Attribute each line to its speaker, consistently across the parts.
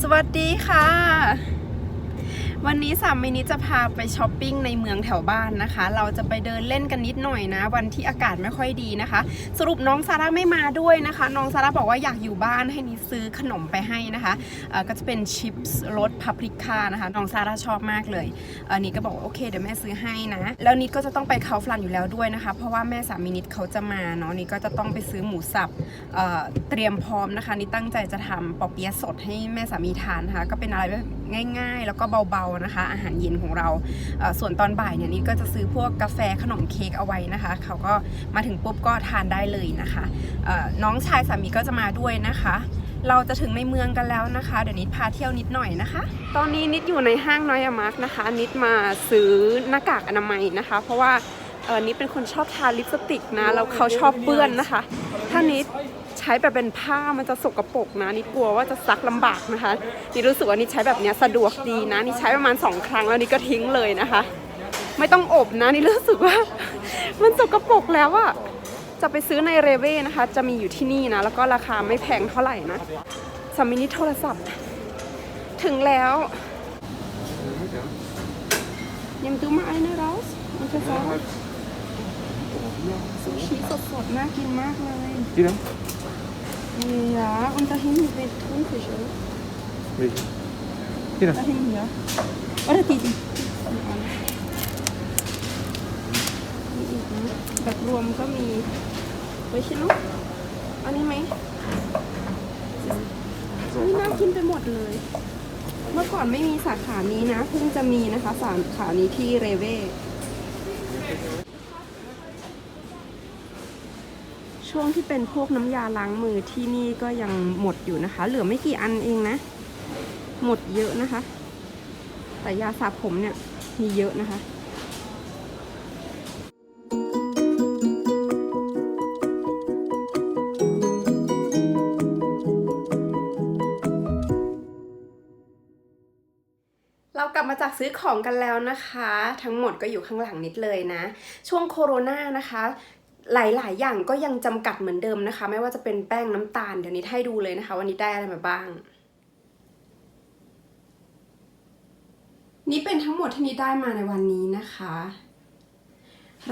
Speaker 1: สวัสดีค่ะ วันนี้สามมินิจะพาไปช้อปปิ้งในเมืองแถวบ้านนะคะ เราจะไปเดินเล่นกันนิดหน่อยนะ วันที่อากาศไม่ค่อยดีนะคะ สรุปน้องซาร่าไม่มาด้วยนะคะ น้องซาร่าบอกว่าอยากอยู่บ้านให้นิดซื้อขนมไปให้นะคะเอ่อก็จะเป็นชิปส์รสพาปริก้านะคะ น้องซาร่าชอบมากเลยออนิดก็บอกโอเคเดี๋ยวแม่ซื้อให้นะ แล้วนิดก็จะต้องไปเขาฟลันอยู่แล้วด้วยนะคะ เพราะว่าแม่สามีนิดเขาจะมาเนาะนิดก็จะต้องไปซื้อหมูสับเตรียมพร้อมนะคะนี่ตั้งใจจะทำปอเปี๊ยะสดให้แม่สามีทานนะคะก็เป็นอะไรแบบง่ายๆ แล้วก็เบาๆนะคะ อาหารเย็นของเรา ส่วนตอนบ่ายเนี่ยนี่ก็จะซื้อพวกกาแฟขนมเค้กเอาไว้นะคะ เขาก็มาถึงปุ๊บก็ทานได้เลยนะคะ น้องชายสามีก็จะมาด้วยนะคะ เราจะถึงในเมืองกันแล้วนะคะ เดี๋ยวนิดพาเที่ยวนิดหน่อยนะคะ ตอนนี้นิดอยู่ในห้างน้อยอามาร์กนะคะ นิดมาซื้อหน้ากากอนามัยนะคะ เพราะว่าเออนิดเป็นคนชอบทาลิปสติกนะแล้วเขาชอบเปื้อนนะคะ ถ้านิด ช้แบบเป็นผ้ามันจะสกปรกนะนิดกลัวว่าจะซักลำบากนะคะนิดรู้สึกว่านิดใช้แบบเนี้ยสะดวกดีนะนิดใช้ประมาณสองครั้งแล้วนิดก็ทิ้งเลยนะคะ ไม่ต้องอบนะนิดรู้สึกว่า มันสกปรกแล้วอะจะไปซื้อในเรเว่นะคะ จะมีอยู่ที่นี่นะ แล้วก็ราคาไม่แพงเท่าไหร่นะสามินิโทรศัพท์ ถึงแล้วยังดูมาไอ้นะเราส์มันจะซอสซูชิสดๆน่ากินมากเลย
Speaker 2: Die dann?
Speaker 1: Ja, und da hinten sind Thunfisch, oder?
Speaker 2: Welche? Die
Speaker 1: Da
Speaker 2: dann?
Speaker 1: hinten, ja. Oder die, die. Die อีกนะแบบรวมก็มีไว้ใช่ไหมอันนี้ไหมนี่น่ากินไปหมดเลย เมื่อก่อนไม่มีสาขานี้นะ เพิ่งจะมีนะคะ สาขานี้ที่เรเว่ ช่วงที่เป็นพวกน้ำยาล้างมือที่นี่ก็ยังหมดอยู่นะคะ เหลือไม่กี่อันเองนะ หมดเยอะนะคะ แต่ยาสระผมเนี่ยมีเยอะนะคะเรากลับมาจากซื้อของกันแล้วนะคะ ทั้งหมดก็อยู่ข้างหลังนิดเลยนะ ช่วงโคโรนานะคะ หลาย ๆ อย่างก็ยังจำกัดเหมือนเดิมนะคะ ไม่ว่าจะเป็นแป้งน้ำตาล เดี๋ยวนี้ให้ดูเลยนะคะวันนี้ได้อะไรมาบ้าง นี่เป็นทั้งหมดที่นิดได้มาในวันนี้นะคะ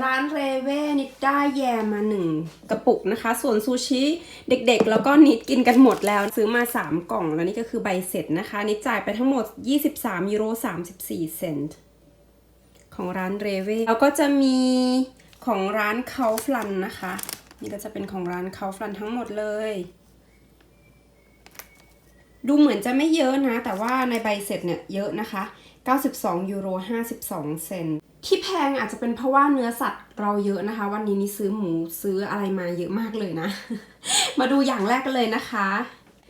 Speaker 1: ร้านเรเว่นิดได้แยมมาหนึ่งกระปุกนะคะ ส่วนซูชิเด็กๆ แล้วก็นิดกินกันหมดแล้ว ซื้อมา 3 กล่องแล้วนี่ก็คือใบเสร็จนะคะ นิดจ่ายไปทั้งหมด 23ยูโร34 เซนต์ของร้านเรเว่แล้วก็จะมี ของร้านเคาฟลันนะคะ นี่ก็จะเป็นของร้านเคาฟลันทั้งหมดเลย ดูเหมือนจะไม่เยอะนะ แต่ว่าในใบเสร็จเนี่ยเยอะนะคะ 92ยูโร52 เซนที่แพงอาจจะเป็นเพราะว่าเนื้อสัตว์เราเยอะนะคะ วันนี้นี่ซื้อหมูซื้ออะไรมาเยอะมากเลยนะ มาดูอย่างแรกกันเลยนะคะ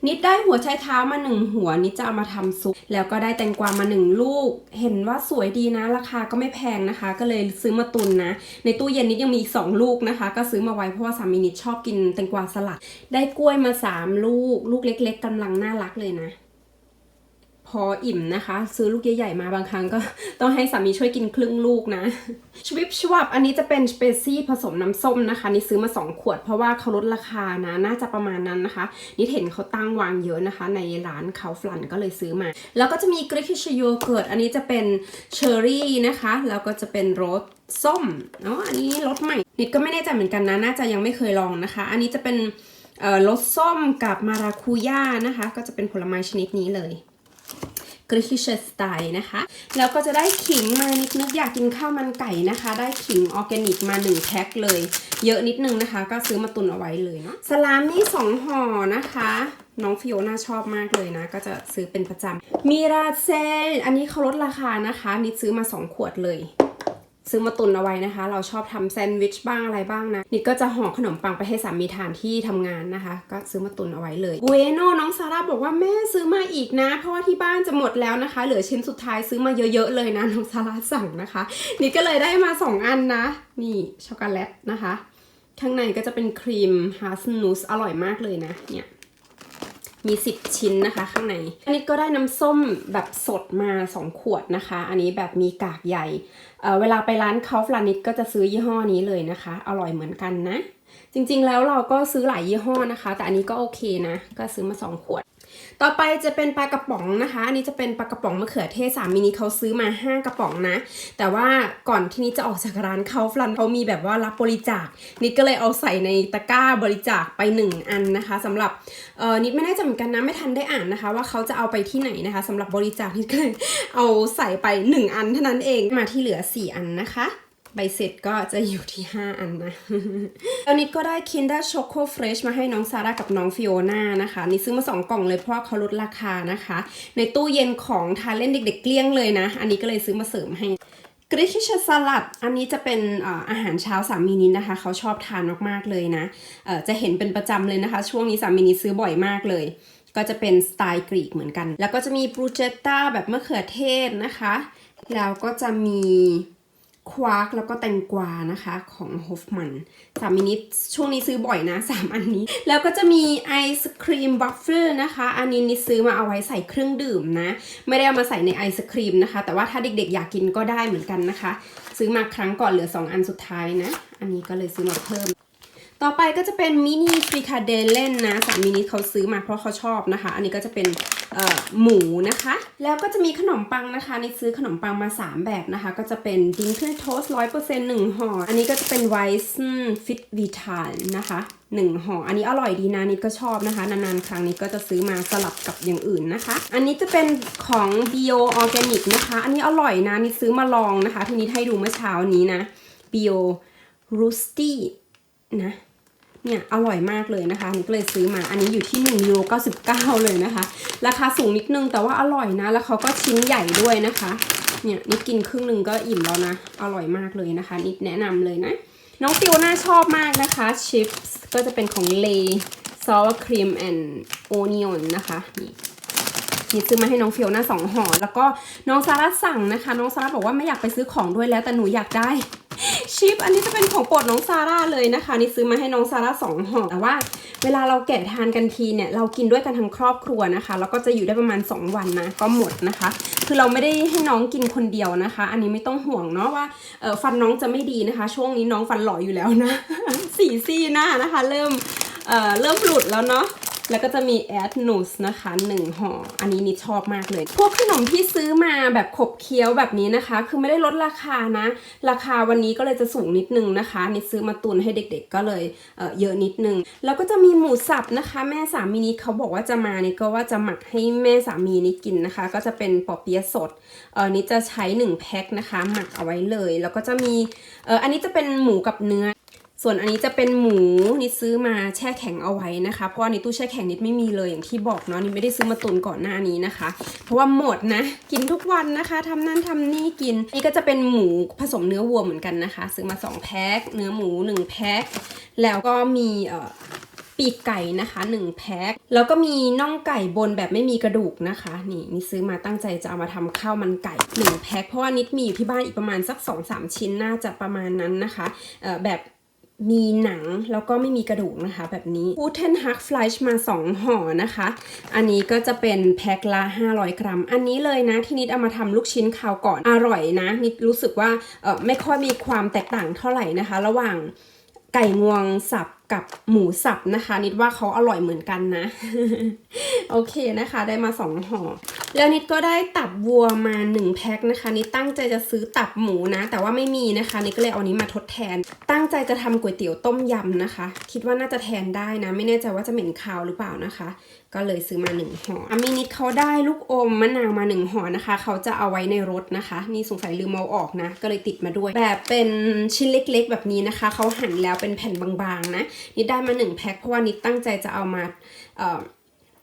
Speaker 1: นิดได้หัวไชเท้ามาหนึ่งหัวนิดจะเอามาทำซุป แล้วก็ได้แตงกวามาหนึ่งลูก เห็นว่าสวยดีนะ ราคาก็ไม่แพงนะคะ ก็เลยซื้อมาตุนนะ ในตู้เย็นนิดยังมีอีกสองลูกนะคะ ก็ซื้อมาไว้เพราะว่าสามีนิดชอบกินแตงกวาสลัด ได้กล้วยมาสามลูก ลูกเล็ก ๆกำลังน่ารักเลยนะ ออิ่มนะคะ ซื้อลูกใหญ่ๆมาบางครั้งก็ต้องให้สามีช่วยกินครึ่งลูกนะชวิปชวับอันนี้จะเป็นสเปซี่ผสมน้ำส้มนะคะ นี่ซื้อมา 2 ขวดเพราะว่าเขาลดราคานะ น่าจะประมาณนั้นนะคะ นี่เห็นเขาตั้งวางเยอะนะคะ ในร้านเขาฟลันก็เลยซื้อมา แล้วก็จะมีกริคิชโยเกิร์ตอันนี้จะเป็นเชอร์รี่นะคะ แล้วก็จะเป็นรสส้มเนาะอันนี้รสใหม่ นิดก็ไม่แน่ใจเหมือนกันนะ น่าจะยังไม่เคยลองนะคะ อันนี้จะเป็นรสส้มกับมาราคูย่านะคะ ก็จะเป็นผลไม้ชนิดนี้เลย กริคิชสไตล์นะคะ แล้วก็จะได้ขิงมานิดนิดอยากกินข้าวมันไก่นะคะ ได้ขิงออร์แกนิกมา 1 แพ็คเลย เยอะนิดนึงนะคะ ก็ซื้อมาตุนเอาไว้เลยเนาะสลามี่2ห่อนะคะ น้องฟิโอน่าชอบมากเลยนะ ก็จะซื้อเป็นประจำมีราเซลอันนี้เขาลดราคานะคะนิดซื้อมา 2 ขวดเลย ซื้อมาตุนเอาไว้นะคะ เราชอบทำแซนด์วิชบ้างอะไรบ้างนะนิดก็จะห่อขนมปังไปให้สามีทานที่ทำงานนะคะ ก็ซื้อมาตุนเอาไว้เลยเวโน่น้องซาร่าบอกว่าแม่ซื้อมาอีกนะ เพราะว่าที่บ้านจะหมดแล้วนะคะ เหลือชิ้นสุดท้ายซื้อมาเยอะๆเลยนะน้องซาร่าสั่งนะคะนิดก็เลยได้มา 2 อันนะ นี่ช็อกโกแลตนะคะ ข้างในก็จะเป็นครีมฮาสนูสอร่อยมากเลยนะเนี่ย มี 10 ชิ้นนะคะข้างในอันนี้ก็ได้น้ำส้มแบบสดมา 2 ขวดนะคะ อันนี้แบบมีกากใหญ่เเวลาไปร้านคาฟลานิดก็จะซื้อยี่ห้อนี้เลยนะคะ อร่อยเหมือนกันนะ จริงๆแล้วเราก็ซื้อหลายยี่ห้อนะคะ แต่อันนี้ก็โอเคนะ ก็ซื้อมา 2 ขวด ต่อไปจะเป็นปลากระป๋องนะคะ อันนี้จะเป็นปลากระป๋องมะเขือเทศสามมินิเขาซื้อมา 5 กระป๋องนะ แต่ว่าก่อนที่นี้จะออกจากร้านเขาฟลันเขามีแบบว่ารับบริจาค นิดก็เลยเอาใส่ในตะกร้าบริจาคไป 1 อันนะคะสำหรับเออนิดไม่แน่ใจเหมือนกันนะไม่ทันได้อ่านนะคะ ว่าเขาจะเอาไปที่ไหนนะคะสำหรับบริจาคนิดก็เลยเอาใส่ไป 1 อันเท่านั้นเองมาที่เหลือ 4 อันนะคะ ใบเสร็จก็จะอยู่ที่ 5 อันนะแล้วนิดก็ได้ Kinder Choco Fresh มาให้น้องซาร่ากับน้องฟิโอน่านะคะ นี่ซื้อมา 2 กล่องเลยเพราะเขาลดราคานะคะ ในตู้เย็นของทาเล่นเด็ก ๆ เกลี้ยงเลยนะ อันนี้ก็เลยซื้อมาเสริมให้กริชชสลัด อันนี้จะเป็นอาหารเช้าสามีนิดนะคะ เขาชอบทานมากๆเลยนะจะเห็นเป็นประจำเลยนะคะ ช่วงนี้สามีนิดซื้อบ่อยมากเลย ก็จะเป็นสไตล์กรีกเหมือนกัน แล้วก็จะมีบรูเจตตาแบบมะเขือเทศนะคะ แล้วก็จะมี ควาร์กแล้วก็แตงกวานะคะของฮฟมันสามมินิช่วงนี้ซื้อบ่อยนะ 3 อันนี้ แล้วก็จะมีไอศครีมบัฟเฟิลนะคะ อันนี้นิซื้อมาเอาไว้ใส่เครื่องดื่มนะ ไม่ได้เอามาใส่ในไอศครีมนะคะ แต่ว่าถ้าเด็กๆอยากกินก็ได้เหมือนกันนะคะ ซื้อมาครั้งก่อนเหลือ 2 อันสุดท้ายนะ อันนี้ก็เลยซื้อมาเพิ่ม ต่อไปก็จะเป็นมินิฟริคาเดเล่นนะสามมินิเขาซื้อมาเพราะเขาชอบนะคะ อันนี้ก็จะเป็น หมูนะคะ แล้วก็จะมีขนมปังนะคะในซื้อขนมปังมา 3 แบบนะคะ ก็จะเป็นดิงเ e อร์โทสร้อยเปอร์เซ็นต์หนึ่งห่อ อันนี้ก็จะเป็นไวซ์ฟิตวีทานนะคะหนึ่งห่อ อันนี้อร่อยดีนะนิดก็ชอบนะคะ นานๆ ครั้งนี้ก็จะซื้อมาสลับกับอย่างอื่นนะคะ อันนี้จะเป็นของ Bio Organic นะคะ อันนี้อร่อยนะนิดซื้อมาลองนะคะ ทีนิดให้ดูเมื่อเช้านี้นะ Bio Rusty นะ เนี่ยอร่อยมากเลยนะคะนี่ก็เลยซื้อมาอันนี้อยู่ที่1ยูโร99 เลยนะคะ ราคาสูงนิดนึงแต่ว่าอร่อยนะ แล้วเขาก็ชิ้นใหญ่ด้วยนะคะ เนี่ยนี่กินครึ่งหนึ่งก็อิ่มแล้วนะ อร่อยมากเลยนะคะนี่แนะนำเลยนะ น้องฟิวน่าชอบมากนะคะชิปส์ก็จะเป็นของเลซอสครีมแอนด์โอเนิออนนะคะนี่นี่ซื้อมาให้น้องฟิโอน่าสองห่อแล้วก็น้องซาร่าสั่งนะคะ น้องซาร่าบอกว่าไม่อยากไปซื้อของด้วยแล้วแต่หนูอยากได้ ชิปอันนี้จะเป็นของโปรดน้องซาร่าเลยนะคะ นี่ซื้อมาให้น้องซาร่าสองห่อแต่ว่า เวลาเราแกะทานกันทีเนี่ยเรากินด้วยกันทั้งครอบครัวนะคะแล้วก็จะอยู่ได้ประมาณ 2 วันนะก็หมดนะคะ คือเราไม่ได้ให้น้องกินคนเดียวนะคะ อันนี้ไม่ต้องห่วงเนาะว่าฟันน้องจะไม่ดีนะคะ ช่วงนี้น้องฟันหล่ออยู่แล้วนะสีซี่หน้านะคะ เริ่มเเริ่มหลุดแล้วเนาะ แล้วก็จะมีแอดนูสนะคะ1ห่ออันนี้นิดชอบมากเลย พวกขนมที่ซื้อมาแบบขบเคี้ยวแบบนี้นะคะ คือไม่ได้ลดราคานะ ราคาวันนี้ก็เลยจะสูงนิดนึงนะคะนิดซื้อมาตุนให้เด็กๆก็เลยเเยอะนิดนึง แล้วก็จะมีหมูสับนะคะ แม่สามีนิดเขาบอกว่าจะมานี่ก็ว่าจะหมักให้แม่สามีนิดกินนะคะ ก็จะเป็นปอเปี๊ยะสดเออนิดจะใช้1แพ็คนะคะหมักเอาไว้เลย แล้วก็จะมีเอออันนี้จะเป็นหมูกับเนื้อ ส่วนอันนี้จะเป็นหมูนิดซื้อมาแช่แข็งเอาไว้นะคะ เพราะว่าในตู้แช่แข็งนิดไม่มีเลยอย่างที่บอกเนาะนิดไม่ได้ซื้อมาตุนก่อนหน้านี้นะคะ เพราะว่าหมดนะ กินทุกวันนะคะทำนั่นทำนี่กิน นี่ก็จะเป็นหมูผสมเนื้อวัวเหมือนกันนะคะ ซื้อมา2แพ็คเนื้อหมู1แพ็คแล้วก็มีเอ่อปีกไก่นะคะ1แพ็คแล้วก็มีน่องไก่บนแบบไม่มีกระดูกนะคะ นี่นี่ซื้อมาตั้งใจจะเอามาทำข้าวมันไก่1แพ็คเพราะว่านิดมีอยู่ที่บ้านอีกประมาณสัก 2-3 ชิ้นน่าจะประมาณนั้นนะคะเอ่อแบบ มีหนังแล้วก็ไม่มีกระดูกนะคะ แบบนี้พูเทนฮักฟลายช์มา 2ห่อนะคะ อันนี้ก็จะเป็นแพ็คละ 500 กรัม อันนี้เลยนะที่นิดเอามาทำลูกชิ้นคราวก่อนอร่อยนะนิดรู้สึกว่าเออไม่ค่อยมีความแตกต่างเท่าไหร่นะคะ ระหว่างไก่งวงสับกับหมูสับนะคะ นิดว่าเขาอร่อยเหมือนกันนะ โอเคนะคะ ได้มาสองห่อ แล้วนิดก็ได้ตับวัวมา 1 แพ็คนะคะนิดตั้งใจจะซื้อตับหมูนะ แต่ว่าไม่มีนะคะนิดก็เลยเอานี้มาทดแทน ตั้งใจจะทำก๋วยเตี๋ยวต้มยำนะคะ คิดว่าน่าจะแทนได้นะ ไม่แน่ใจว่าจะเหม็นคาวหรือเปล่านะคะ ก็เลยซื้อมา1ห่ออามินิดเขาได้ลูกอมมะนาวมา1ห่อนะคะ เขาจะเอาไว้ในรถนะคะ นี่สงสัยลืมเอาออกนะ ก็เลยติดมาด้วย แบบเป็นชิ้นเล็ก ๆ แบบนี้นะคะเขาหั่นแล้วเป็นแผ่นบางๆนะนิดได้มา1แพ็คเพราะว่านิดตั้งใจจะเอามาเอ่อ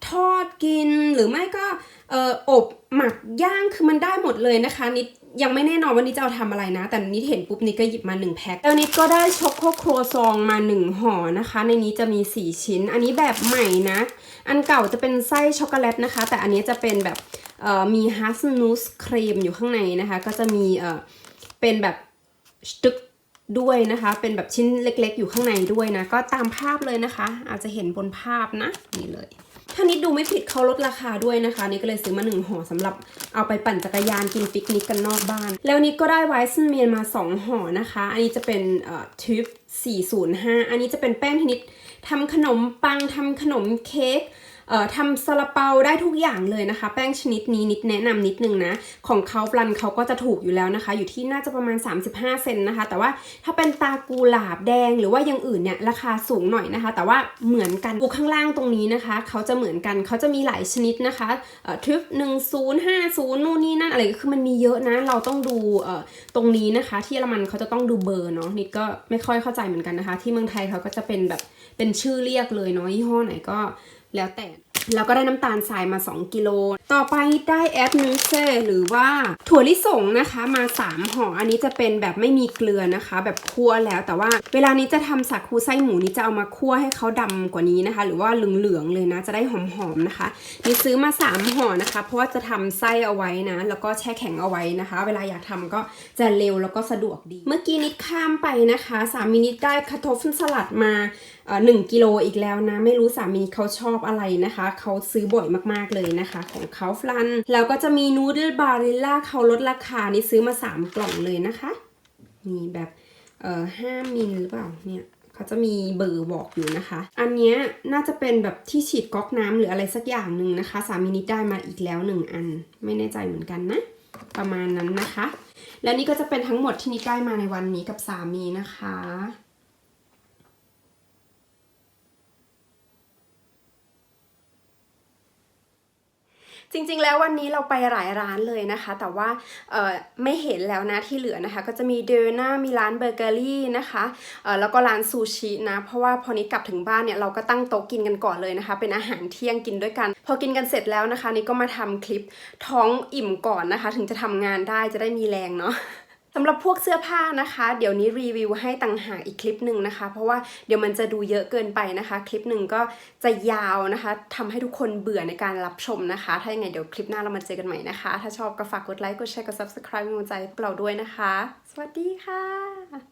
Speaker 1: ทอดกินหรือไม่ก็เอออบหมักย่างคือมันได้หมดเลยนะคะนิดยังไม่แน่นอนว่านิดจะเอาทำอะไรนะ แต่นิดเห็นปุ๊บนิดก็หยิบมา1แพ็คแล้วนิดก็ได้ช็อกโกครัวซองมา1ห่อนะคะ ในนี้จะมี 4 ชิ้น อันนี้แบบใหม่นะ อันเก่าจะเป็นไส้ช็อกโกแลตนะคะ แต่อันนี้จะเป็นแบบเอ่อมีฮัสนูสครีมอยู่ข้างในนะคะ ก็จะมีเอ่อเป็นแบบสตึกด้วยนะคะ เป็นแบบชิ้นเล็กๆ อยู่ข้างในด้วยนะ ก็ตามภาพเลยนะคะ อาจจะเห็นบนภาพนะนี่เลย ถ้านิดดูไม่ผิดเขาลดราคาด้วยนะคะนี่ก็เลยซื้อมาหนึ่งห่อสำหรับเอาไปปั่นจักรยานกินปิกนิกกันนอกบ้าน แล้วนิดก็ได้ไวซ์เมียนมา 2ห่อนะคะ อันนี้จะเป็นเอ่อทิป405 อันนี้จะเป็นแป้งที่นิดทำขนมปังทำขนมเค้ก ทำซาลาเปาได้ทุกอย่างเลยนะคะ แป้งชนิดนี้นิดแนะนำนิดนึงนะ ของเขาปลันเขาก็จะถูกอยู่แล้วนะคะ อยู่ที่น่าจะประมาณ 35 เซนนะคะ แต่ว่าถ้าเป็นตากุหลาบแดงหรือว่าอย่างอื่นเนี่ยราคาสูงหน่อยนะคะ แต่ว่าเหมือนกันดูข้างล่างตรงนี้นะคะ เขาจะเหมือนกันเขาจะมีหลายชนิดนะคะเอ่อทริปหนึ่งศูนย์ห้าศูนย์นู่นนี่นั่นอะไรคือมันมีเยอะนะ เราต้องดูเอ่อตรงนี้นะคะ ที่เยอรมันเขาจะต้องดูเบอร์เนาะนิดก็ไม่ค่อยเข้าใจเหมือนกันนะคะ ที่เมืองไทยเขาก็จะเป็นแบบเป็นชื่อเรียกเลยเนาะยี่ห้อไหนก็ แล้วแต่แล้วก็ได้น้ำตาลทรายมา 2 กิโล ต่อไปได้แอปนูเซหรือว่าถั่วลิสงนะคะมา 3ห่อ อันนี้จะเป็นแบบไม่มีเกลือนะคะ แบบคั่วแล้ว แต่ว่าเวลานี้จะทำสาคูไส้หมูนี่จะเอามาคั่วให้เขาดำกว่านี้นะคะ หรือว่าเหลืองๆเลยนะ จะได้หอมๆนะคะ นี่ซื้อมา 3ห่อนะคะ เพราะว่าจะทำไส้เอาไว้นะ แล้วก็แช่แข็งเอาไว้นะคะ เวลาอยากทำก็จะเร็วแล้วก็สะดวกดี เมื่อกี้นิดข้ามไปนะคะสามีนิดได้คาโทฟสลัดมา หนึ่งกิโลอีกแล้วนะ ไม่รู้สามีเขาชอบอะไรนะคะ เขาซื้อบ่อยมากๆเลยนะคะ ของเขาฟลัน แล้วก็จะมีนูด d ลบาริล่าเขาลดราคานี่ซื้อมา 3 กล่องเลยนะคะมีแบบเอ่อห้ามิลหรือเปล่าเนี่ยเขาจะมีเบอร์บอกอยู่นะคะ อันนี้น่าจะเป็นแบบที่ฉีดก๊อกน้ำหรืออะไรสักอย่างหนึ่งนะคะ สามีนิดได้มาอีกแล้วหนึ่งอัน ไม่แน่ใจเหมือนกันนะ ประมาณนั้นนะคะ และนี่ก็จะเป็นทั้งหมดที่นิดได้มาในวันนี้กับสามีนะคะ จริงๆ แล้ววันนี้เราไปหลายร้านเลยนะคะ แต่ว่าเออไม่เห็นแล้วนะที่เหลือนะคะ ก็จะมีเดอร์น่ามีร้านเบเกอรี่นะคะเออแล้วก็ร้านซูชินะ เพราะว่าพอนี้กลับถึงบ้านเนี่ยเราก็ตั้งโต๊ะกินกันก่อนเลยนะคะ เป็นอาหารเที่ยงกินด้วยกัน พอกินกันเสร็จแล้วนะคะ นี่ก็มาทำคลิปท้องอิ่มก่อนนะคะ ถึงจะทำงานได้จะได้มีแรงเนาะ สำหรับพวกเสื้อผ้านะคะ เดี๋ยวนี้รีวิวให้ต่างหากอีกคลิปหนึ่งนะคะ เพราะว่าเดี๋ยวมันจะดูเยอะเกินไปนะคะ คลิปหนึ่งก็จะยาวนะคะทำให้ทุกคนเบื่อในการรับชมนะคะ ถ้าอย่างไงเดี๋ยวคลิปหน้าเรามาเจอกันใหม่นะคะ ถ้าชอบก็ฝากกดไลค์กดแชร์กด subscribe เป็นกำลังใจเราด้วยนะคะ สวัสดีค่ะ